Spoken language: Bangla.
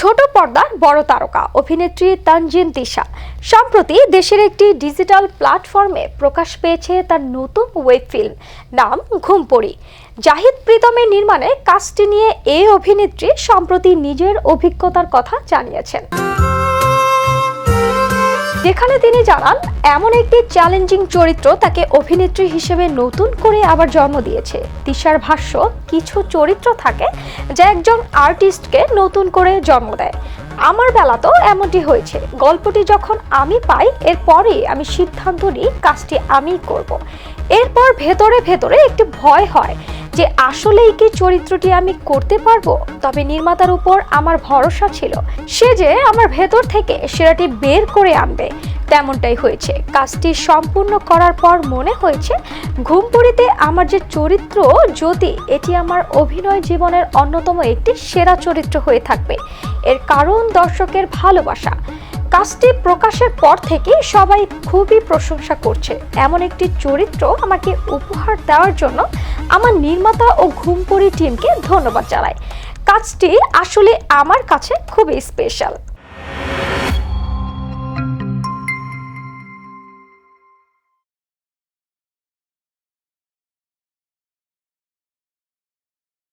ছোট পর্দার বড় তারকা, অভিনেত্রী তানজিন তিশা। সম্প্রতি দেশের একটি ডিজিটাল প্ল্যাটফর্মে প্রকাশ পেয়েছে তার নতুন ওয়েব ফিল্ম, নাম ঘুমপড়ি জাহিদ প্রীতমের নির্মাণে কাজটি নিয়ে এ অভিনেত্রী সম্প্রতি নিজের অভিজ্ঞতার কথা জানিয়েছেন। যেখানে তিনি জানান, এমন একটি চ্যালেঞ্জিং চরিত্র তাকে অভিনেত্রী হিসেবে নতুন করে আবার জন্ম দিয়েছে। তিশার ভাষ্য, কিছু চরিত্র থাকে যা একজন আর্টিস্টকে নতুন করে জন্ম দেয়। আমার বেলাতেও এমনটি হয়েছে। গল্পটি যখন আমি পাই এরপরে আমি সিদ্ধান্ত নিই, কাজটি আমিই করব। এরপর ভেতরে ভেতরে একটি ভয় হয়। যে আসলেই কি চরিত্রটি আমি করতে পারব? তবে নির্মাতার উপর আমার ভরসা ছিল। সে যে আমার ভেতর থেকে সেরাটি বের করে আনবে। তেমনটাই হয়েছে। কাজটি সম্পূর্ণ করার পর মনে হয়েছে, ঘুমপুরিতে আমার যে চরিত্র যদি এটি আমার অভিনয় জীবনের অন্যতম একটি সেরা চরিত্র হয়ে থাকবে। এর কারণ দর্শকের ভালোবাসা। কাজটি প্রকাশের পর থেকে সবাই খুবই প্রশংসা করছে। এমন একটি চরিত্র আমাকে উপহার দেওয়ার জন্য আমার নির্মাতা ও ঘুমপুরি টিমকে ধন্যবাদ জানাই। কাজটি আসলে আমার কাছে খুবই স্পেশাল